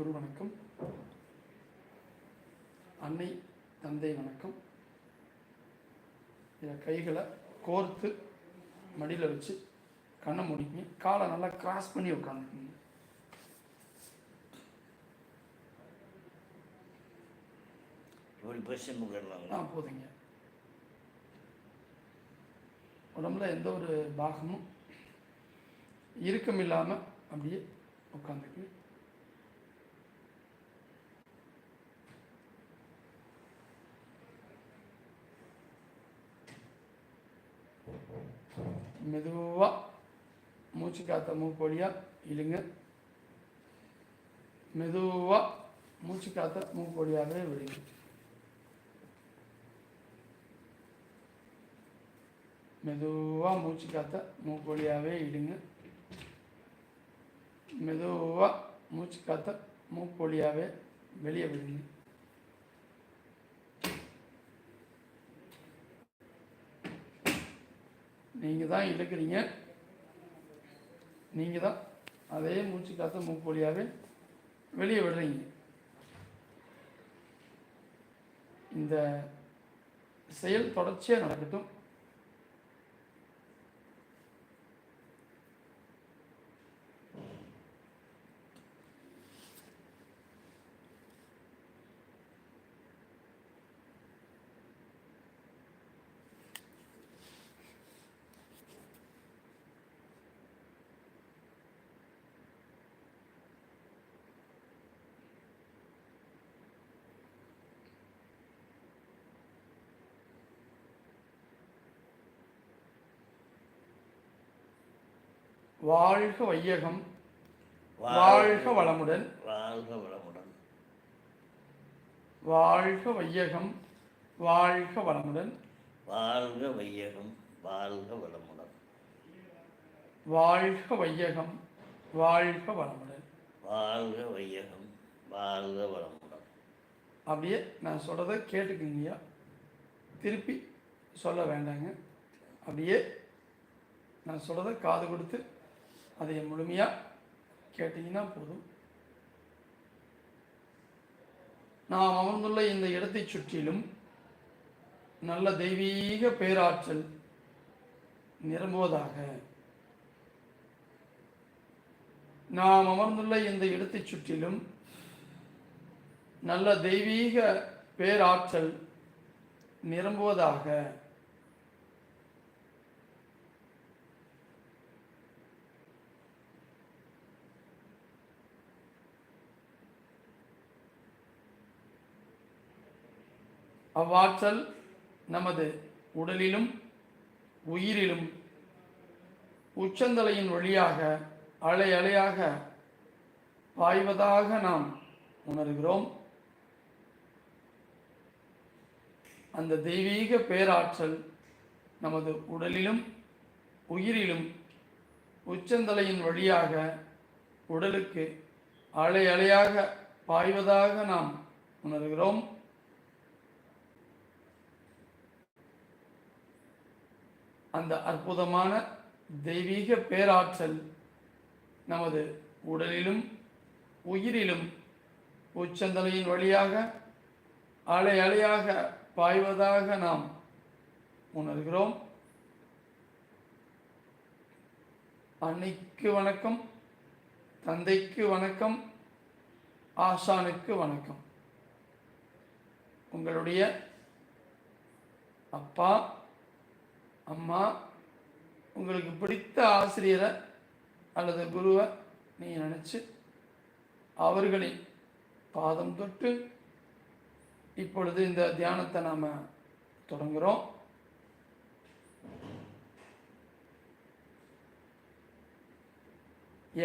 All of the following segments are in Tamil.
குரு வணக்கம். அன்னை தந்தை வணக்கம். இதில் கைகளை கோர்த்து மடியில் வச்சு கண்ணை முடிங்க காலை நல்லா கிராஸ் பண்ணி உட்காந்துக்குங்க. இப்படி பொசிஷன் ஆ உட்காரலாங்களா போதுங்க. உடம்புல எந்த ஒரு பாகமும் இறுக்கம் இல்லாமல் அப்படியே உட்காந்துக்கு மெதுவாக மூச்சு காற்ற மூக்கு வழியாக இழுங்க. மெதுவாக மூச்சு காற்ற மூக்கு வழியாகவே விடுங்க. மெதுவாக மூச்சு காற்ற மூக்கு வழியாகவே இடுங்க மெதுவாக மூச்சு காற்ற மூக்கு வழியாகவே வெளியே விடுங்க. நீங்கள் தான் இழுக்கிறீங்க. நீங்கள் தான் அதே மூச்சு காத்த மூக்கு வழியாகவே வெளியே விடுறீங்க. இந்த செயல் தொடர்ச்சியாக நடக்கட்டும். வாழ்க வையகம் வாழ்க வளமுடன். வாழ்க வளமுடன். வாழ்க வையகம் வாழ்க வளமுடன். வாழ்க வையகம் வாழ்க வளமுடன். வாழ்க வையகம் வாழ்க வளமுடன். வாழ்க வையகம் வாழ்க வளமுடன். அப்படியே நான் சொல்கிறத கேட்டுக்குங்கய்யா திருப்பி சொல்ல வேண்டாங்க. அப்படியே நான் சொல்கிறத காது கொடுத்து அதை முழுமையாக கேட்டிங்கன்னா போதும். நாம் அமர்ந்துள்ள இந்த இடத்தைச் சுற்றிலும் நல்ல தெய்வீக பேராற்றல் நிரம்புவதாக. நாம் அமர்ந்துள்ள இந்த இடத்தைச் சுற்றிலும் நல்ல தெய்வீக பேராற்றல் நிரம்புவதாக. அவ்வாற்றல் நமது உடலிலும் உயிரிலும் உச்சந்தலையின் வழியாக அலை அலையாக பாய்வதாக நாம் உணர்கிறோம். அந்த தெய்வீக பேராற்றல் நமது உடலிலும் உயிரிலும் உச்சந்தலையின் வழியாக உடலுக்கு அலை அலையாக பாய்வதாக நாம் உணர்கிறோம். அந்த அற்புதமான தெய்வீக பேராற்றல் நமது உடலிலும் உயிரிலும் உச்சந்தலையின் வழியாக அலை அலையாக பாய்வதாக நாம் உணர்கிறோம். அன்னைக்கு வணக்கம் தந்தைக்கு வணக்கம் ஆசானுக்கு வணக்கம். உங்களுடைய அப்பா அம்மா உங்களுக்கு பிடித்த ஆசிரியரை அல்லது குருவை நீங்கள் நினச்சி அவர்களை பாதம் தொட்டு இப்பொழுது இந்த தியானத்தை நாம் தொடங்குகிறோம்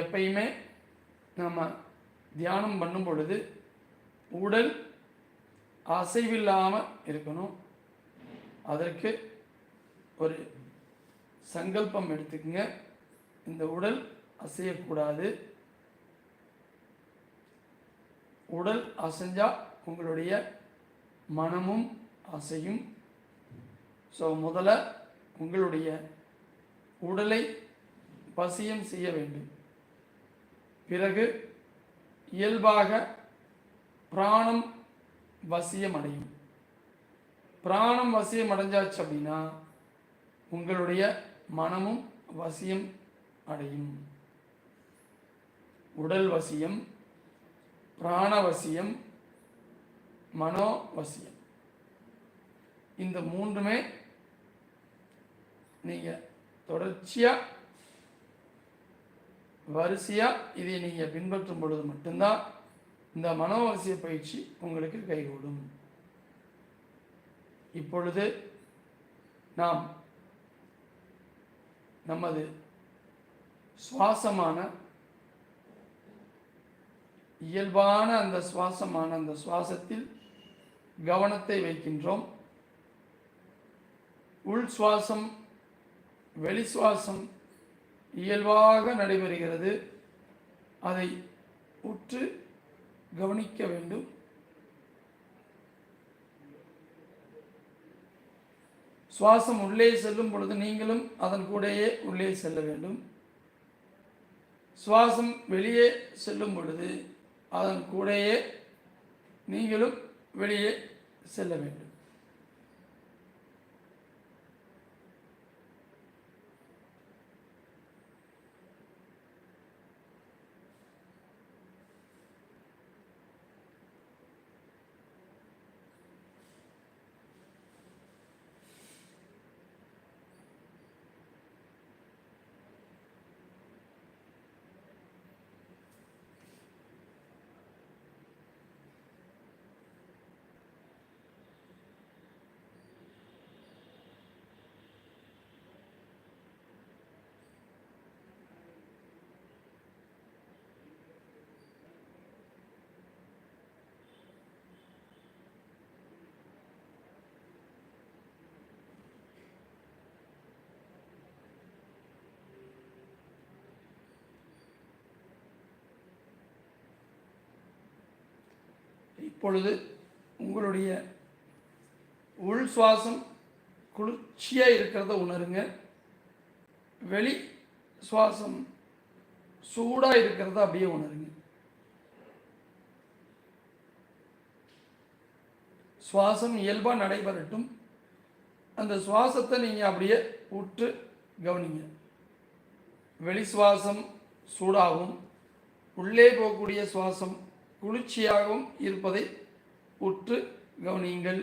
எப்பயுமே நம்ம தியானம் பண்ணும் பொழுது உடல் அசைவில்லாமல் இருக்கணும். அதற்கு ஒரு சங்கல்பம் எடுத்துக்கங்க. இந்த உடல் அசையக்கூடாது. உடல் அசைஞ்சா உங்களுடைய மனமும் அசையும். ஸோ முதல்ல உங்களுடைய உடலை பசியம் செய்ய வேண்டும். பிறகு இயல்பாக பிராணம் வசியம் அடையும். பிராணம் வசியம் அடைஞ்சாச்சு அப்படின்னா உங்களுடைய மனமும் வசியம் அடையும். உடல் வசியம் பிராணவசியம் மனோவசியம் இந்த மூன்றுமே நீங்கள் தொடர்ச்சியாக வரிசையாக இதை நீங்கள் பின்பற்றும் பொழுது மட்டும்தான் இந்த மனோவசிய பயிற்சி உங்களுக்கு கைகூடும். இப்பொழுது நாம் நமது சுவாசமான இயல்பான அந்த சுவாசமான அந்த சுவாசத்தில் கவனத்தை வைக்கின்றோம். உள் சுவாசம் வெளி சுவாசம் இயல்பாக நடைபெறுகிறது. அதை உற்று கவனிக்க வேண்டும். சுவாசம் உள்ளே செல்லும் பொழுது நீங்களும் அதன் கூடயே உள்ளே செல்ல வேண்டும். சுவாசம் வெளியே செல்லும் பொழுது அதன் கூடயே நீங்களும் வெளியே செல்ல வேண்டும். இப்பொழுது உங்களுடைய உள் சுவாசம் குளிர்ச்சியாக இருக்கிறத உணருங்க. வெளி சுவாசம் சூடாக இருக்கிறத அப்படியே உணருங்க. சுவாசம் இயல்பாக நடைபெறட்டும். அந்த சுவாசத்தை நீங்கள் அப்படியே உற்று கவனிங்க. வெளி சுவாசம் சூடாகவும் உள்ளே போகக்கூடிய சுவாசம் குளிர்ச்சியாகவும் இருப்பதை உற்று கவனியுங்கள்.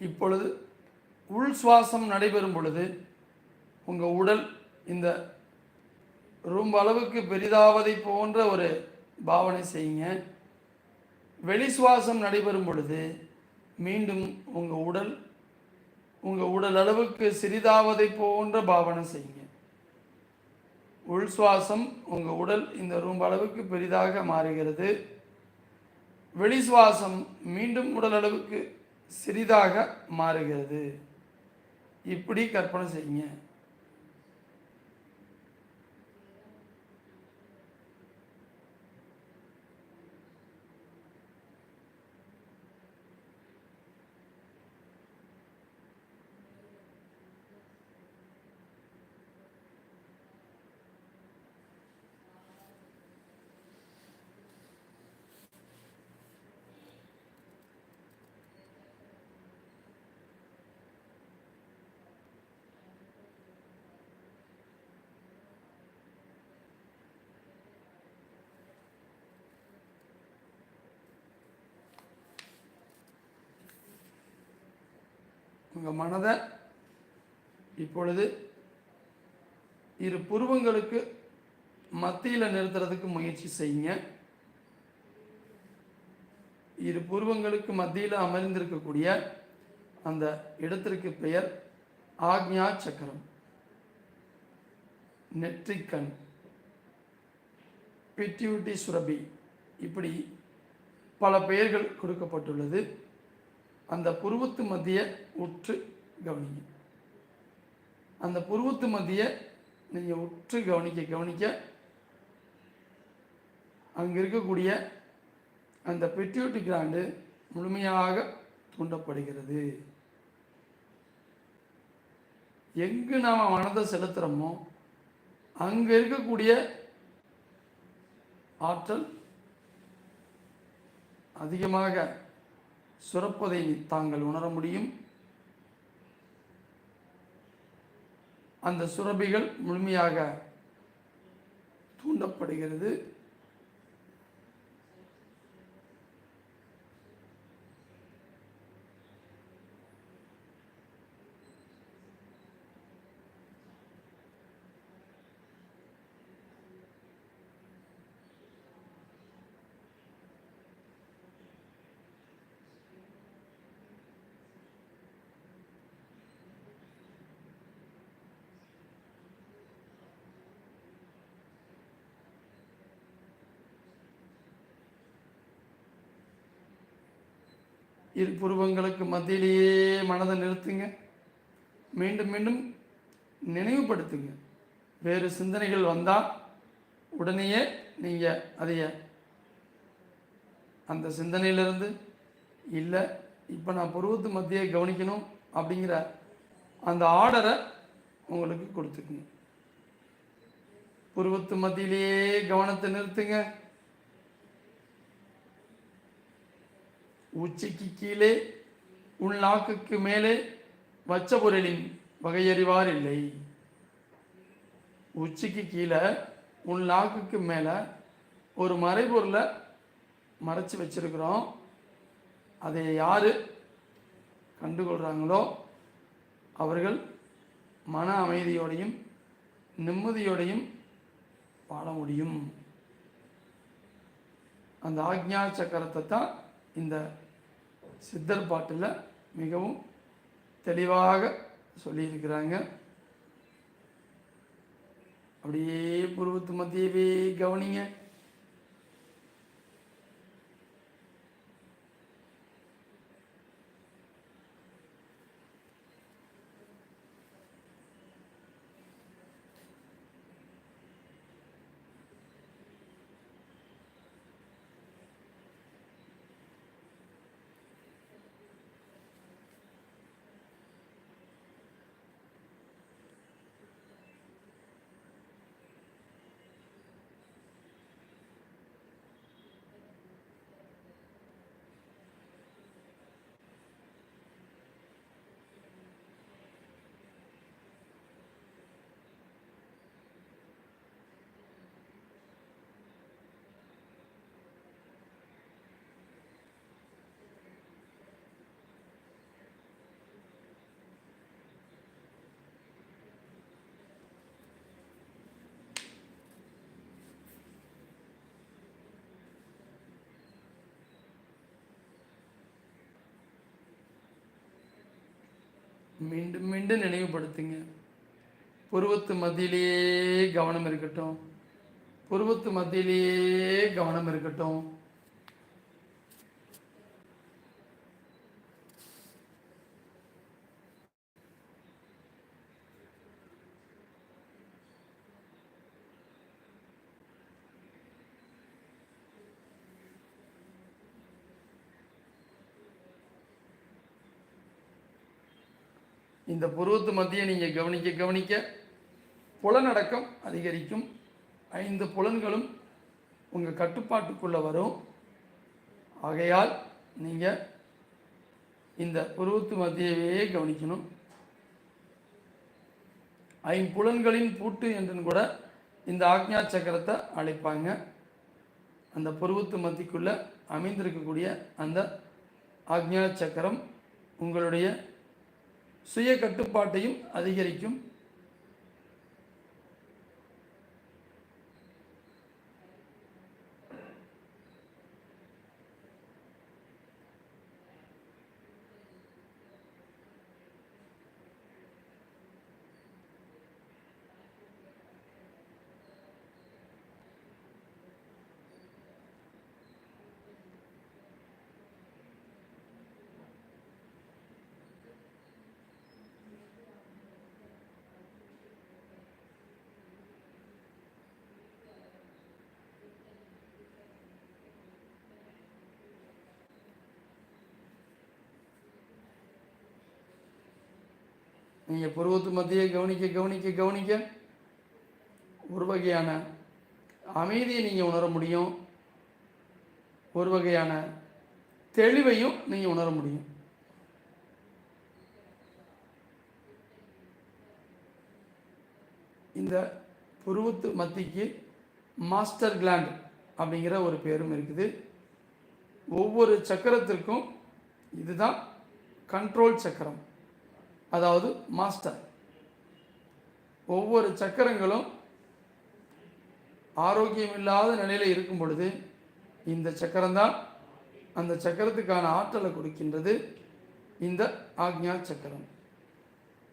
இப்பொழுது உள் சுவாசம் நடைபெறும் பொழுது உங்கள் உடல் இந்த ரொம்ப அளவுக்கு பெரிதாவதை போன்ற ஒரு பாவனை செய்யுங்க. வெளி சுவாசம் நடைபெறும் பொழுது மீண்டும் உங்கள் உடல் உங்கள் உடல் அளவுக்கு சிறிதாவதை போன்ற பாவனை செய்யுங்க. உள் சுவாசம் உங்கள் உடல் இந்த ரொம்ப அளவுக்கு பெரிதாக மாறுகிறது. வெளி சுவாசம் மீண்டும் உடல் அளவுக்கு சிறிதாக மாறுகிறது. இப்படி கற்பனை செய்யுங்க. உங்கள் மனதை இப்பொழுது இரு புருவங்களுக்கு மத்தியில் நிறுத்துறதுக்கு முயற்சி செய்யுங்க. இரு புருவங்களுக்கு மத்தியில் அமர்ந்திருக்கக்கூடிய அந்த இடத்திற்கு பெயர் ஆக்ஞா சக்கரம். நெற்றிக்கண். பிட்யூட்டி சுரபி. இப்படி பல பெயர்கள் கொடுக்கப்பட்டுள்ளது. அந்த புருவத்து மத்திய உற்று கவனிங்க. அந்த புருவத்து மத்திய நீங்கள் உற்று கவனிக்க கவனிக்க அங்கே இருக்கக்கூடிய அந்த பெட்யூட்டி கிராண்டு முழுமையாக தூண்டப்படுகிறது. எங்கு நாம் மனதை செலுத்துகிறோமோ அங்கே இருக்கக்கூடிய ஆற்றல் அதிகமாக சுரப்பதை தாங்கள் உணர முடியும். அந்த சுரபிகள் முழுமையாக தூண்டப்படுகிறது. இரு புருவங்களுக்கு மத்தியிலேயே மனதை நிறுத்துங்க. மீண்டும் மீண்டும் நினைவுபடுத்துங்க. வேறு சிந்தனைகள் வந்தால் உடனேயே நீங்கள் அதைய அந்த சிந்தனையிலிருந்து இல்லை இப்போ நான் புருவத்து மத்தியே கவனிக்கணும் அப்படிங்கிற அந்த ஆர்டரை உங்களுக்கு கொடுத்துக்குங்க புருவத்து மத்தியிலேயே கவனத்தை நிறுத்துங்க. உச்சிக்கு கீழே உள் நாக்குக்கு மேலே வச்ச பொருளின் வகையறிவார் இல்லை. உச்சிக்கு கீழே உள் நாக்குக்கு மேலே ஒரு மறைபொருளை மறைச்சி வச்சிருக்கிறோம். அதை யார் கண்டுகொள்கிறாங்களோ அவர்கள் மன அமைதியோடையும் நிம்மதியோடையும் வாழ முடியும். அந்த ஆக்ஞா சக்கரத்தை தான் இந்த சித்தர் பாட்டில் மிகவும் தெளிவாக சொல்லியிருக்கிறாங்க. அப்படியே புருவத்து மத்தியவே கவனிங்க. மீண்டும் மீண்டும் நினைவுபடுத்துங்க. புருவத்து மத்தியிலேயே கவனம் இருக்கட்டும். புருவத்து மத்தியிலேயே கவனம் இருக்கட்டும். இந்த புருவத்து மத்தியை நீங்கள் கவனிக்க கவனிக்க புலனடக்கம் அதிகரிக்கும். ஐந்து புலன்களும் உங்கள் கட்டுப்பாட்டுக்குள்ளே வரும். ஆகையால் நீங்கள் இந்த புருவத்து மத்தியவே கவனிக்கணும். ஐம்புலன்களின் பூட்டு என்று கூட இந்த ஆக்ஞா சக்கரத்தை அழைப்பாங்க. அந்த புருவத்து மத்திக்குள்ளே அமைந்திருக்கக்கூடிய அந்த ஆக்ஞா சக்கரம் உங்களுடைய சுய கட்டுப்பாட்டையும் அதிகரிக்கும். நீங்கள் புருவத்து மத்தியை கவனிக்க கவனிக்க கவனிக்க ஒரு வகையான அமைதியை நீங்கள் உணர முடியும். ஒரு வகையான தெளிவையும் நீங்கள் உணர முடியும். இந்த புருவத்து மத்திக்கு மாஸ்டர் கிளாண்ட் அப்படிங்கிற ஒரு பேரும் இருக்குது. ஒவ்வொரு சக்கரத்திற்கும் இதுதான் கண்ட்ரோல் சக்கரம். அதாவது மாஸ்டர் ஒவ்வொரு சக்கரங்களும் ஆரோக்கியம் இல்லாத நிலையில் இருக்கும் பொழுது இந்த சக்கரம்தான் அந்த சக்கரத்துக்கான ஆற்றலை கொடுக்கின்றது. இந்த ஆக்ஞா சக்கரம்.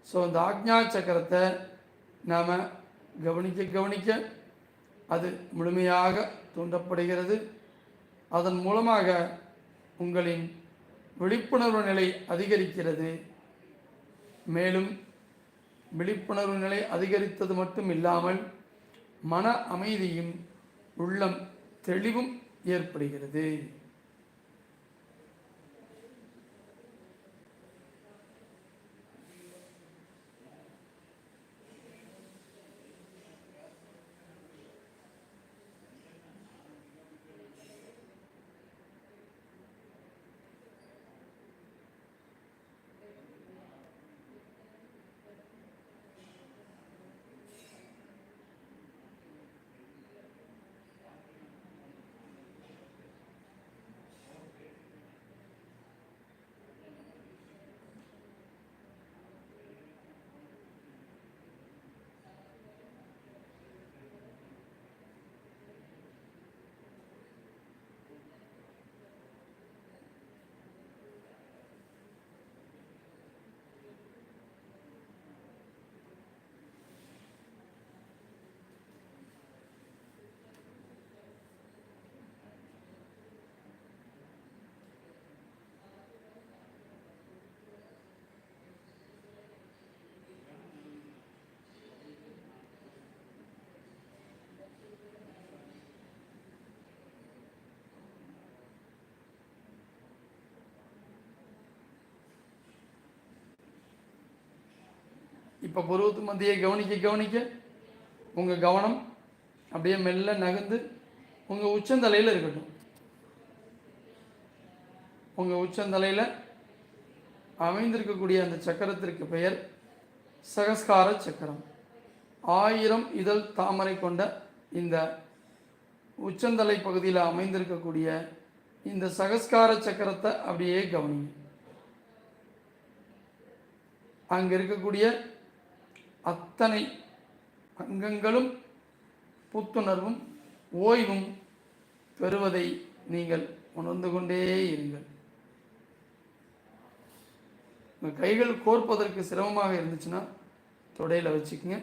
ஸோ அந்த ஆக்ஞா சக்கரத்தை நாம் கவனிக்க கவனிக்க அது முழுமையாக தூண்டப்படுகிறது. அதன் மூலமாக உங்களின் விழிப்புணர்வு நிலை அதிகரிக்கிறது. மேலும் விழிப்புணர்வு நிலை அதிகரித்தது மட்டும் இல்லாமல் மன அமைதியும் உள்ளம் தெளிவும் ஏற்படுகிறது. இப்போ பருவத்து மத்தியை கவனிக்க கவனிக்க உங்கள் கவனம் அப்படியே மெல்ல நகர்ந்து உங்கள் உச்சந்தலையில் இருக்கட்டும். உங்கள் உச்சந்தலையில் அமைந்திருக்கக்கூடிய அந்த சக்கரத்திற்கு பெயர் சகஸ்கார சக்கரம். ஆயிரம் இதழ் தாமரை கொண்ட இந்த உச்சந்தலை பகுதியில் அமைந்திருக்கக்கூடிய இந்த சகஸ்கார சக்கரத்தை அப்படியே கவனிங்க. அங்கே இருக்கக்கூடிய அத்தனை அங்கங்களும் புத்துணர்வும் ஓய்வும் பெறுவதை நீங்கள் உணர்ந்து கொண்டே இருங்கள். உங்கள் கைகள் கோர்ப்பதற்கு சிரமமாக இருந்துச்சுன்னா தொடையில் வச்சுக்கோங்க.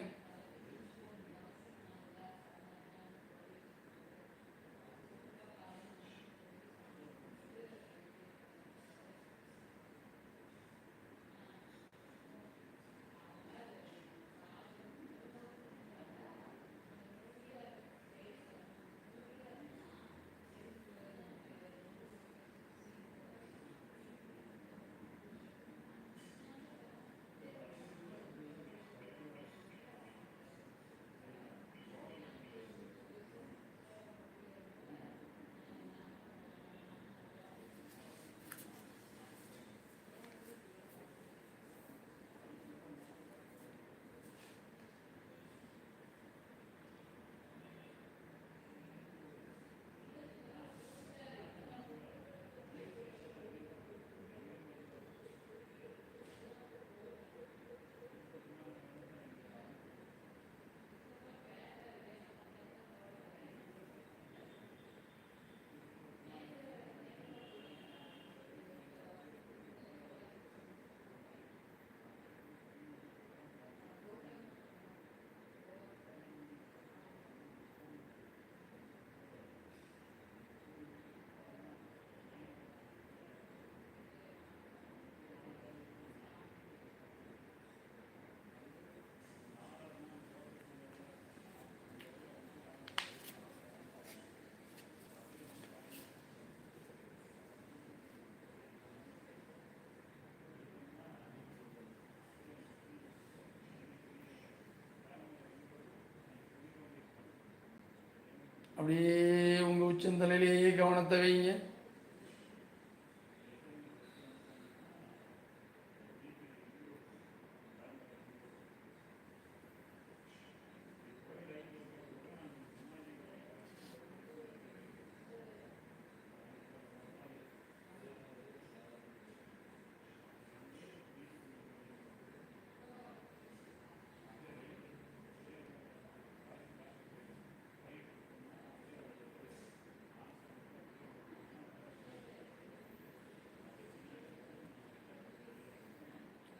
அப்படியே உங்கள் உச்சந்தலையிலேயே கவனத்தை வைங்க.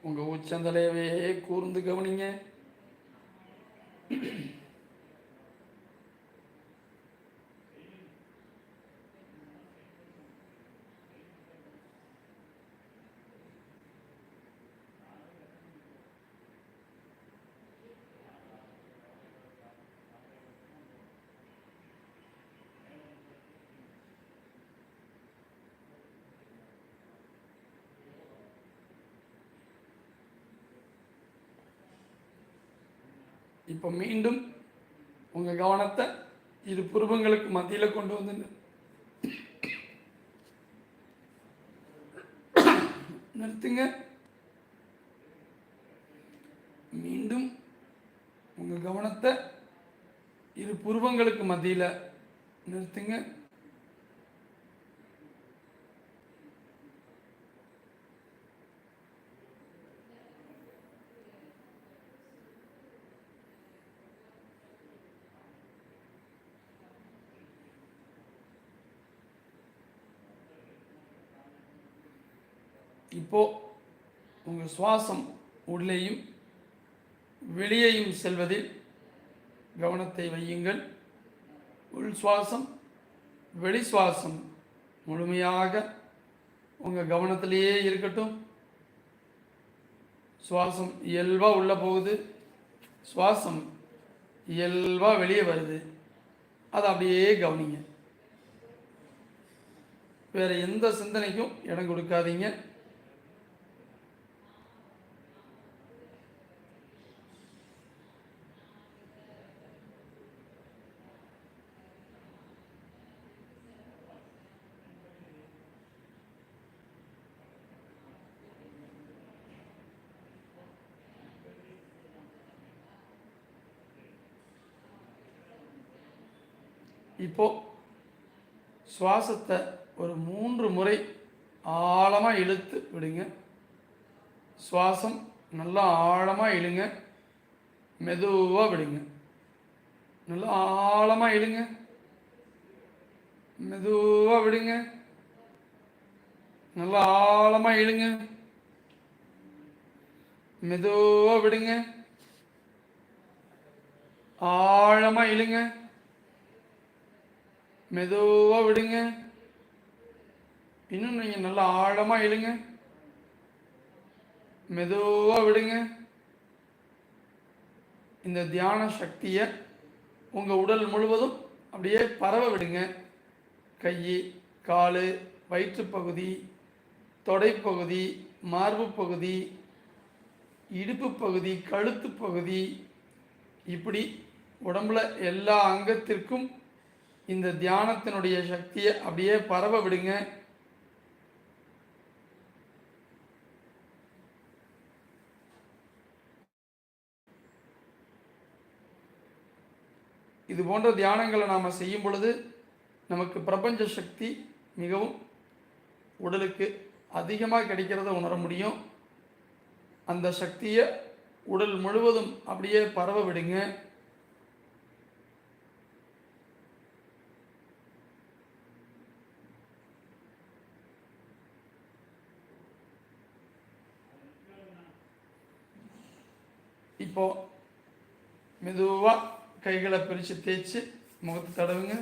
உங்கள் உச்சந்தலையவே கூர்ந்து கவனிங்க. இப்போ மீண்டும் உங்கள் கவனத்தை இரு புருவங்களுக்கு மத்தியில் கொண்டு வந்து நிறுத்துங்க. மீண்டும் உங்கள் கவனத்தை இரு புருவங்களுக்கு மத்தியில் நிறுத்துங்க. இப்போது உங்கள் சுவாசம் உள்ளேயும் வெளியேயும் செல்வதில் கவனத்தை வையுங்கள். உள் சுவாசம் வெளி சுவாசம் முழுமையாக உங்கள் கவனத்திலேயே இருக்கட்டும். சுவாசம் இயல்பாக உள்ளே போகுது. சுவாசம் இயல்பாக வெளியே வருது. அதை அப்படியே கவனிங்க. வேறு எந்த சிந்தனைக்கும் இடம் கொடுக்காதீங்க. இப்போது சுவாசத்தை ஒரு மூன்று முறை ஆழமாக இழுத்து விடுங்க. சுவாசம் நல்லா ஆழமாக இழுங்க. மெதுவாக விடுங்க. நல்லா ஆழமாக இழுங்க. மெதுவாக விடுங்க. நல்லா ஆழமாக இழுங்க. மெதுவாக விடுங்க. ஆழமாக இழுங்க. மெதுவாக விடுங்க. இன்னும் நீங்கள் நல்லா ஆழமாக இழுங்க மெதுவாக விடுங்க. இந்த தியான சக்தியை உங்கள் உடல் முழுவதும் அப்படியே பரவ விடுங்க. கை கால் வயிற்றுப்பகுதி தொடைப்பகுதி மார்பு பகுதி இடுப்பு பகுதி கழுத்து பகுதி இப்படி உடம்புல எல்லா அங்கத்திற்கும் இந்த தியானத்தினுடைய சக்தியை அப்படியே பரவ விடுங்க. இது போன்ற தியானங்களை நாம் செய்யும் பொழுது நமக்கு பிரபஞ்ச சக்தி மிகவும் உடலுக்கு அதிகமாக கிடைக்கிறத உணர முடியும். அந்த சக்தியை உடல் முழுவதும் அப்படியே பரவ விடுங்க. இப்போது மெதுவாக கைகளை பிரித்து தேய்ச்சி முகத்தை தடவுங்க.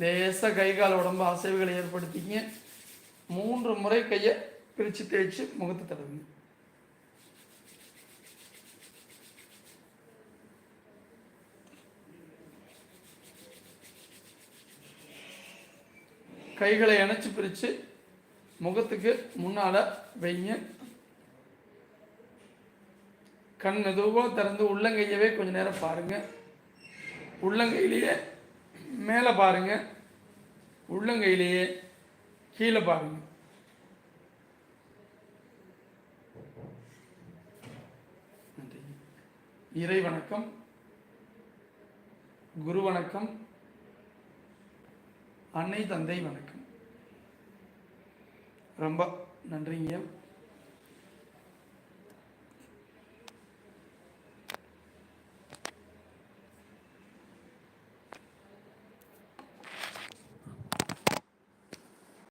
லேசாக கை கால் உடம்பு அசைவுகளை ஏற்படுத்திக்கிங்க. மூன்று முறை கையை பிரித்து தேய்ச்சி முகத்தை தடவுங்க. கைகளை இணைச்சி பிரித்து முகத்துக்கு முன்னால் வைங்க. கண் மெதுவாக திறந்து உள்ளங்கையவே கொஞ்ச நேரம் பாருங்க. உள்ளங்கையிலேயே மேலே பாருங்க. உள்ளங்கையிலேயே கீழே பாருங்க. இறை வணக்கம். குரு வணக்கம். அன்னை தந்தை வணக்கம். ரொம்ப நன்றிங்க.